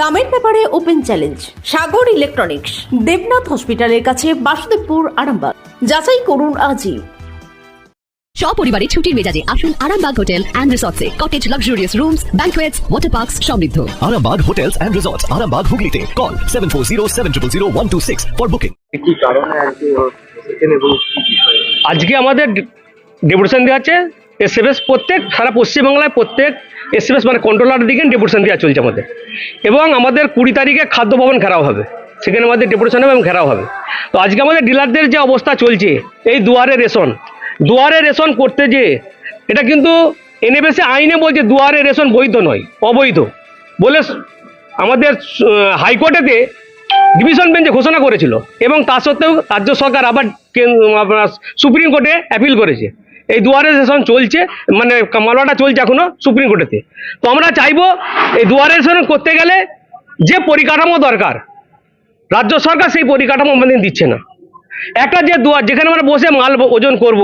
দামের ব্যাপারে open challenge Sagar electronics Debnath হসপিটালের কাছে বাসুদেবপুর আরামবাগ। যাচাই করুন আজই। সপরিবারে ছুটির মেজাজে আসুন Arambagh hotel and রিসর্টসে। Cottage luxurious rooms banquets water parks সমৃদ্ধ। Arambag Hotels and Resorts, Arambag Hooghly Call 740 for booking. কি কারণে আর কি এসেছেন এবং আজকে আমাদের ডেপুটেশন দেওয়া হচ্ছে এসএফএস প্রত্যেক সারা পশ্চিমবাংলায় প্রত্যেক এসএফএস মানে কন্ট্রোলার দিকে ডেপুটেশন দেওয়া চলছে আমাদের। এবং আমাদের কুড়ি তারিখে খাদ্য ভবন ঘেরাও হবে। সেখানে আমাদের ডেপুটেশন হবে এবং ঘেরাও হবে। তো আজকে আমাদের ডিলারদের যে অবস্থা চলছে, এই দুয়ারে রেশন দুয়ারে রেশন করতে যে এটা কিন্তু এনএফএসে আইনে বলছে দুয়ারে রেশন বৈধ নয়, অবৈধ। বলে আমাদের হাইকোর্টেতে ডিভিশন বেঞ্চে ঘোষণা করেছিল। এবং তা সত্ত্বেও রাজ্য সরকার আবার আপনার সুপ্রিম কোর্টে অ্যাপিল করেছে। এই দুয়ারে সেশন চলছে মানে মামলাটা চলছে এখনও সুপ্রিম কোর্টেতে তো আমরা চাইব এই দুয়ারে সেশন করতে গেলে যে পরিকাঠামো দরকার, রাজ্য সরকার সেই পরিকাঠামো আমাদের দিচ্ছে না। একটা যে দুয়ার, যেখানে আমরা বসে মাল ওজন করব।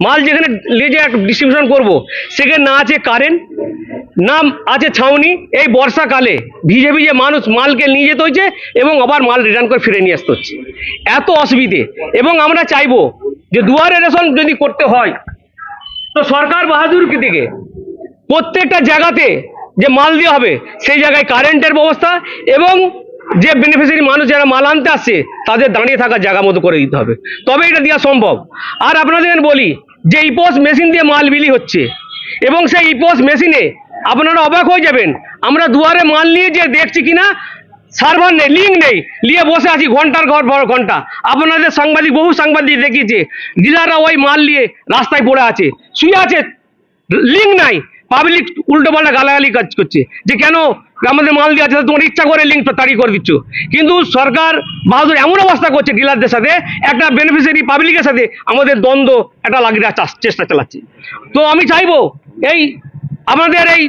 মাল যেখানে যে ডিস্ট্রিবিউশন করব, সেখানে না আছে কারেন্ট না আছে ছাউনি, এই বর্ষাকালে ভিজে ভিজে মানুষ মালকে নিয়ে যেতে হচ্ছে এবং আবার মাল রিটার্ন করে ফিরে নিয়ে আসতে হচ্ছে। এত অসুবিধে। এবং আমরা চাইব যে দুয়ারে রেশন যদি করতে হয়, তো সরকার বাহাদুর দিকে? প্রত্যেকটা জায়গাতে যে মাল দেওয়া হবে, সেই জায়গায় কারেন্টের ব্যবস্থা এবং যে বেনিফিশিয়ারি মানুষ যারা মাল আনতে আসছে, তাদের দাঁড়িয়ে থাকার জায়গা মতো করে দিতে হবে। তবে এটা দেওয়া সম্ভব। আর আপনাদের বলি, যে ইপোস মেশিন দিয়ে মাল বিলি হচ্ছে, এবং সেই ইপোস মেশিনে আপনারা অবাক হয়ে যাবেন, আমরা দুয়ারে মাল নিয়ে যে দেখছি কিনা সার্ভার নেই লিঙ্ক নেই। নিয়ে বসে আছি ঘণ্টার ঘর বড় ঘণ্টা। আপনাদের সাংবাদিক, বহু সাংবাদিক দেখিয়েছে, ডিলাররা ওই মাল নিয়ে রাস্তায় পড়ে আছে। শুয়ে আছে লিঙ্ক নাই। পাবলিক উল্টো পাল্টা গালাগালি কাজ করছে। যে কেন আমাদের মাল দিয়ে আছে তোমার ইচ্ছা করে লিঙ্ক তাড়ি করে দিচ্ছ। কিন্তু সরকার বাহাদুর এমন অবস্থা করছে ডিলারদের সাথে, একটা বেনিফিশিয়ারি পাবলিকের সাথে আমাদের দ্বন্দ্ব একটা লাগিয়ে চেষ্টা চালাচ্ছে। তো আমি চাইব, এই আমাদের এই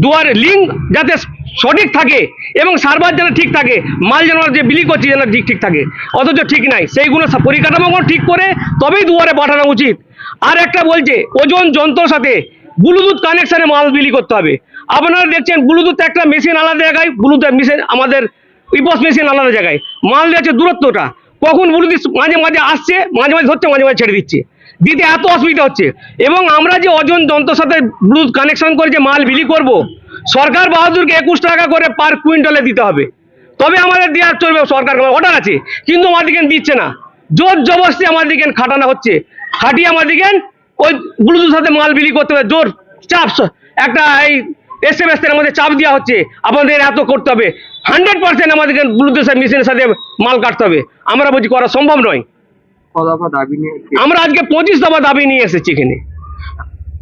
দুয়ার লিঙ্ক যাতে সঠিক থাকে এবং সার্ভার যেন ঠিক থাকে, মাল যেন যে বিলি করছি যেন ঠিক ঠিক থাকে। অথচ ঠিক নাই। সেইগুলো সব পরিকাঠামোগুলো ঠিক করে তবেই দুয়ারে পাঠানো উচিত। আর একটা বলছে, ওজন যন্ত্রর সাথে ব্লুটুথ কানেকশানে মাল বিলি করতে হবে। আপনারা দেখছেন, ব্লুটুথ একটা মেশিন আলাদা জায়গায়, ব্লুটুথ মেশিন আমাদের ইপস মেশিন আলাদা জায়গায়। মাল দিয়েছে দূরত্বটা, কখন ব্লুটুথ মাঝে মাঝে আসছে, মাঝে মাঝে ধরছে, মাঝে মাঝে ছেড়ে দিচ্ছে। দিতে এত অসুবিধা হচ্ছে। এবং আমরা যে অজন যন্ত্রের সাথে ব্লুটুথ কানেকশন করে যে মাল বিলি করব, সরকার বাহাদুরকে একুশ টাকা করে পার কুইন্টালে দিতে হবে। তবে আমাদের দেওয়ার চলবে, সরকার অর্ডার আছে, কিন্তু আমাদেরকে দিচ্ছে না। জোর জবরদস্তি আমাদেরকে খাটানো হচ্ছে। খাটিয়ে আমাদেরকে ওই ব্লুটুথ সাথে মাল বিলি করতে হবে। জোর চাপ, একটা এই এস এম এস আমাদের চাপ দেওয়া হচ্ছে। আপনাদের এত করতে হবে। হান্ড্রেড পার্সেন্ট আমাদেরকে ব্লুটুথ মেশিনের সাথে মাল কাটতে হবে। আমরা বলছি করা সম্ভব নয়। আমরা আজকে পঁচিশ দফা দাবি নিয়ে এসেছি এখানে।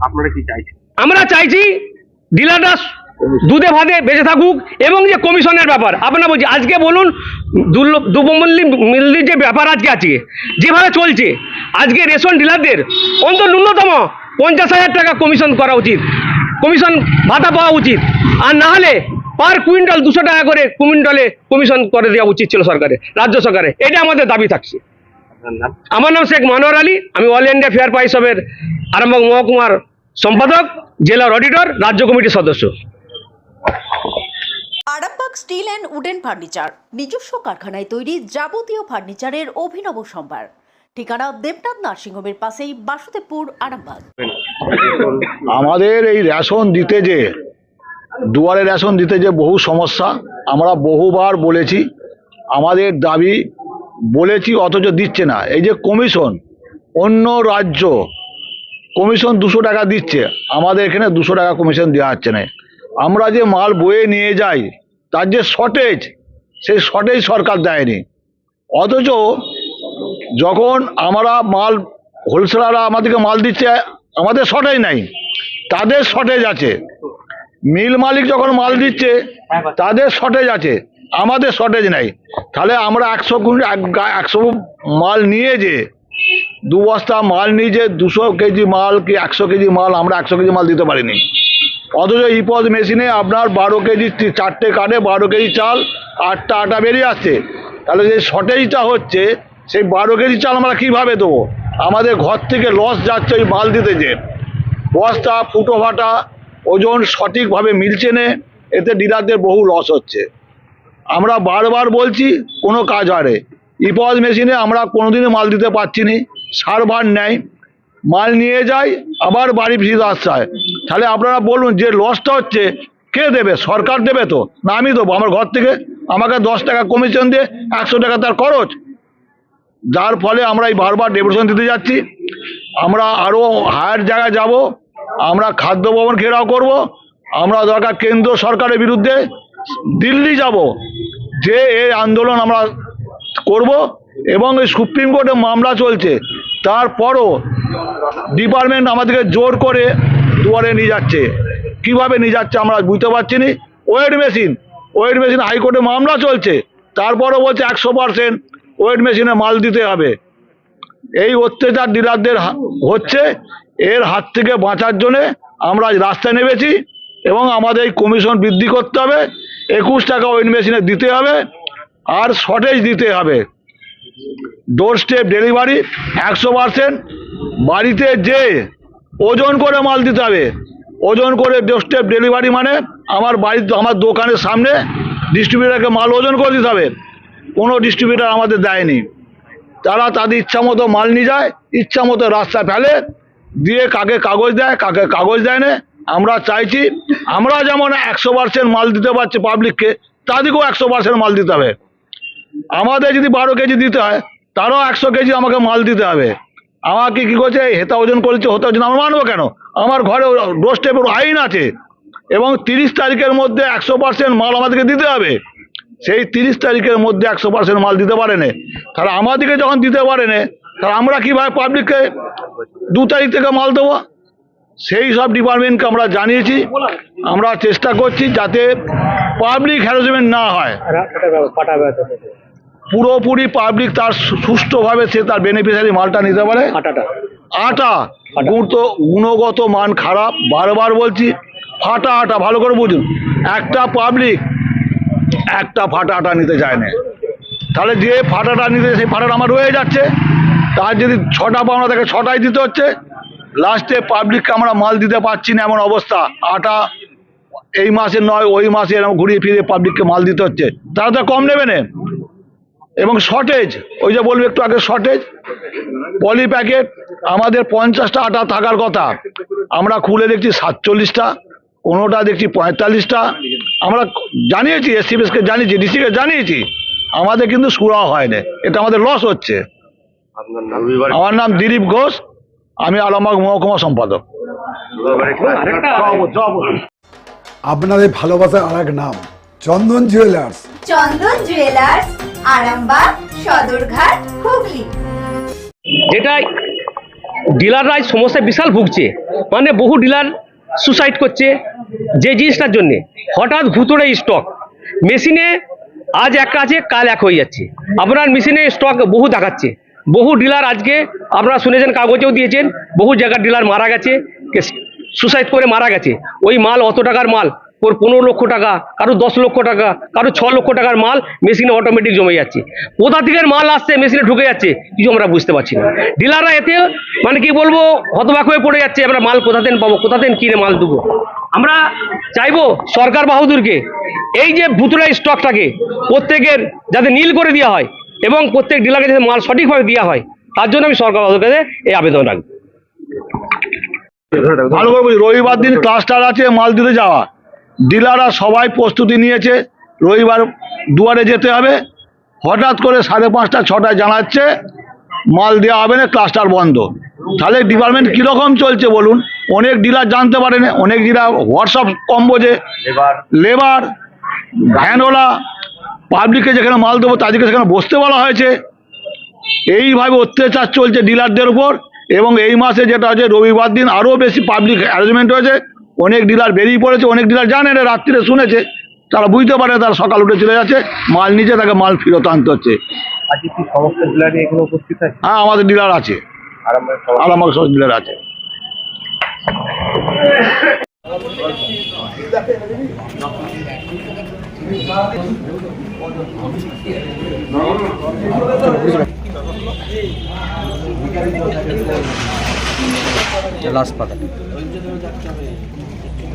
আপনারা কি চাইছেন? আমরা চাইছি ডিলাররা দুধে ভাতে বেঁচে থাকুক এবং যে কমিশনের ব্যাপার আপনারা বলছি আজকে বলুন দুপমল্লি মিল্লির যে ব্যাপার আজকে আছে যেভাবে চলছে আজকে রেশন ডিলারদের অন্তত ন্যূনতম পঞ্চাশ হাজার টাকা কমিশন করা উচিত কমিশন ভাতা পাওয়া উচিত আর না হলে পার কুইন্টাল দুশো টাকা করে কুইন্টালে কমিশন করে দেওয়া উচিত ছিল সরকারের রাজ্য সরকারের এটা আমাদের দাবি থাকছে। আমার নাম শেখ মনোয়ার আলী। আমি অল ইন্ডিয়া ফেয়ার পাইসবের আরামবাগ মহকুমার সম্পাদক জেলার অডিটর রাজ্য কমিটির সদস্য। Arambagh steel and wooden furniture নিজস্ব কারখানায় তৈরি যাবতীয় ফার্নিচারের অভিনব সম্ভার। ঠিকানা দেবনাথ নার্সিংহোমের পাশেই বাসুদেবপুর আরামবাগ। আমাদের এই রেশন দিতে যে দুয়ারে রেশন দিতে যে বহু সমস্যা আমরা বহুবার বলেছি আমাদের দাবি বলেছি, অথচ দিচ্ছে না। এই যে কমিশন, অন্য রাজ্য, কমিশন দুশো টাকা দিচ্ছে। আমাদের এখানে দুশো টাকা কমিশন দেওয়া হচ্ছে না। আমরা যে মাল বয়ে নিয়ে যাই, তার যে শর্টেজ সেই শর্টেজ সরকার দেয়নি। অথচ যখন আমরা মাল হোলসেলাররা আমাদেরকে মাল দিচ্ছে, আমাদের শর্টেজ নাই। তাদের শর্টেজ আছে। মিল মালিক যখন মাল দিচ্ছে, তাদের শর্টেজ আছে। আমাদের শর্টেজ নাই। তাহলে আমরা একশো কুইন্টাল এক একশো মাল নিয়ে যে দু বস্তা মাল নিয়ে যে দুশো কেজি মাল কি একশো কেজি মাল, আমরা একশো কেজি মাল দিতে পারিনি। অথচ ইপজ মেশিনে আপনার বারো কেজি চারটে কাটে বারো কেজি চাল, আটটা আটা বেরিয়ে আসছে। তাহলে যে শর্টেজটা হচ্ছে, সেই বারো কেজি চাল আমরা কীভাবে দেবো? আমাদের ঘর থেকে লস যাচ্ছে ওই মাল দিতে যে। বস্তা, ফুটো ফাটা ওজন সঠিকভাবে মিলছে না, এতে ডিলারদের বহু লস হচ্ছে। আমরা বারবার বলছি, কোনো কাজ হয় ইপজ মেশিনে আমরা কোনোদিনই মাল দিতে পারছি নি, সার্ভার নেয় মাল নিয়ে যায় আবার বাড়ি ফিরে আসতে হয়। তাহলে আপনারা বলুন, যে লসটা হচ্ছে, কে দেবে? সরকার দেবে তো? না, আমি দেবো। আমার ঘর থেকে আমাকে দশ টাকা কমিশন দিয়ে একশো টাকা তার খরচ। যার ফলে আমরা এই বারবার ডেপুটেশন দিতে যাচ্ছি। আমরা আরও হায়ার জায়গায় যাব। আমরা খাদ্য ভবন ঘেরাও করব। আমরা দরকার কেন্দ্র সরকারের বিরুদ্ধে দিল্লি যাব, যে এই আন্দোলন আমরা করব এবং এই সুপ্রিম কোর্টে মামলা চলছে, তারপরও ডিপার্টমেন্ট আমাদেরকে জোর করে দুয়ারে নিয়ে যাচ্ছে। কীভাবে নিয়ে যাচ্ছে আমরা বুঝতে পারছি না। ওয়েট মেশিন ওয়েট মেশিন হাইকোর্টে মামলা চলছে, তারপরও বলছে একশো পার্সেন্ট ওয়েট মেশিনে মাল দিতে হবে। এই অত্যাচার ডিলারদের হচ্ছে, এর হাত থেকে বাঁচার জন্যে আমরা রাস্তায় নেমেছি এবং আমাদের এই কমিশন বৃদ্ধি করতে হবে। একুশ টাকা ওয়েট মেশিনে দিতে হবে আর শর্টেজ দিতে হবে। ডোর স্টেপ ডেলিভারি একশো পার্সেন্ট বাড়িতে যে ওজন করে মাল দিতে হবে, ওজন করে ডোর স্টেপ ডেলিভারি মানে আমার বাড়িতে আমার দোকানের সামনে ডিস্ট্রিবিউটারকে মাল ওজন করে দিতে হবে। কোনো ডিস্ট্রিবিউটার আমাদের দেয়নি। তারা তাদের ইচ্ছা মতো মাল নিয়ে যায়, ইচ্ছা মতো রাস্তা ফেলে, দিয়ে কাকে কাগজ দেয়, কাকে কাগজ দেয় না। আমরা চাইছি, আমরা যেমন একশো পার্সেন্ট মাল দিতে পারছি পাবলিককে তাদেরকেও একশো পার্সেন্ট মাল দিতে হবে। আমাদের যদি বারো কেজি দিতে হয়, তারও একশো কেজি আমাকে মাল দিতে হবে। আমাকে কি করছে হেতা ওজন করেছে হতা ওজন, আমরা মানবো কেন? আমার ঘরে ডোর স্টেপের আইন আছে, এবং তিরিশ তারিখের মধ্যে একশো পার্সেন্ট মাল আমাদেরকে দিতে হবে। সেই তিরিশ তারিখের মধ্যে একশো পার্সেন্ট মাল দিতে পারে না। তাহলে আমাদেরকে যখন দিতে পারে না, তাহলে আমরা কীভাবে পাবলিককে দু তারিখ থেকে মাল দেবো? সেই সব ডিপার্টমেন্টকে আমরা জানিয়েছি। আমরা চেষ্টা করছি যাতে পাবলিক হ্যারাসমেন্ট না হয়। পুরোপুরি পাবলিক তার সুষ্ঠুভাবে সে তার বেনিফিশিয়ারি মালটা নিতে পারে। আটা গুণত গুণগত মান খারাপ বারবার বলছি ফাটা আটা ভালো করে বুঝুন। একটা পাবলিক একটা ফাটা আটা নিতে চায় না। তাহলে যে ফাটাটা নিতে সেই ফাটাটা আমার রয়ে যাচ্ছে। তার যদি ছটা পাওনা তাকে ছটাই দিতে হচ্ছে। লাস্টে পাবলিককে আমরা মাল দিতে পারছি না এমন অবস্থা। আটা এই মাসে নয় ওই মাসে এরকম ঘুরিয়ে ফিরিয়ে পাবলিককে মাল দিতে হচ্ছে। তারা তো কম নেবে না। এবং শর্টেজ ওই যে বলব একটু আগে শর্টেজ পলি প্যাকেট আমাদের পঞ্চাশটা আটা থাকার কথা। আমরা খুলে দেখছি সাতচল্লিশটা কোনোটা দেখছি পঁয়তাল্লিশটা। আমরা জানিয়েছি এসসিবিএসকে জানিয়েছি ডিসিকে জানিয়েছি। আমাদের কিন্তু সুরা হয় না এটা আমাদের লস হচ্ছে। আমার নাম দিলীপ ঘোষ। আমি আলমবাগ মহকুমা সম্পাদক। আপনাদের ভালোবাসার আর এক নাম চন্দন জুয়েলার্স চন্দন জুয়েলার্স আরামবাগ সদরঘাট হুগলি। যেটা ডিলাররাই সমস্যায় বিশাল ভুগছে। মানে বহু ডিলার সুসাইড করছে যে জিনিসটার জন্যে। হঠাৎ ভুতুড়ে স্টক মেশিনে আজ এক আছে কাল এক হয়ে যাচ্ছে। আপনার মেশিনে স্টক বহু দেখাচ্ছে। বহু ডিলার আজকে আপনারা শুনেছেন, কাগজেও দিয়েছেন, বহু জায়গার ডিলার মারা গেছে সুসাইড করে মারা গেছে। ওই মাল অত টাকার মাল, ওর পনেরো লক্ষ টাকা, কারও দশ লক্ষ টাকা, কারও ছ লক্ষ টাকার মাল মেশিনে অটোমেটিক জমে যাচ্ছে। কোথা থেকে মাল আসছে মেশিনে ঢুকে যাচ্ছে, কিছু আমরা বুঝতে পারছি না। ডিলাররা এতে মানে কি বলব, হতবাক হয়ে পড়ে যাচ্ছে, আমরা মাল কোথা থেকে পাবো, কোথা থেকে কিনে মাল দেবো। আমরা চাইব সরকার বাহাদুরকে, এই যে ভুতুরা স্টকটাকে প্রত্যেকের যাতে নীল করে দেওয়া হয় এবং প্রত্যেক ডিলারকে যাতে মাল সঠিকভাবে দেওয়া হয় তার জন্য আমি সরকার কাছে এই আবেদন রাখব। ভালো করে বলি রবিবার দিন ক্লাস্টার আছে মাল দিতে যাওয়া। ডিলাররা সবাই প্রস্তুতি নিয়েছে রবিবার দুয়ারে যেতে হবে। হঠাৎ করে সাড়ে পাঁচটা ছটায় জানাচ্ছে মাল দেওয়া হবে না ক্লাস্টার বন্ধ। তাহলে ডিপার্টমেন্ট কীরকম চলছে বলুন? অনেক ডিলার জানতে পারে না অনেক ডিলার হোয়াটসঅ্যাপ কম বোঝে। লেবার ভ্যানওয়ালা পাবলিককে যেখানে মাল দেবো তাদেরকে সেখানে বসতে বলা হয়েছে। এইভাবে অত্যাচার চলছে ডিলারদের উপর এবং এই মাসে যেটা হচ্ছে রবিবার দিন আরও বেশি পাবলিক অ্যারেঞ্জমেন্ট হয়েছে। অনেক ডিলার বেরিয়ে পড়েছে অনেক ডিলার জানে না রাত্রিরে শুনেছে। তারা বুঝতে পারে তারা সকাল উঠে চলে যাচ্ছে মাল নিচে তাকে মাল ফেরত আনতে হচ্ছে। হ্যাঁ আমাদের ডিলার আছে। আরামবাগ সব ডিলার। আছে Thank you. লাস্ট পাতা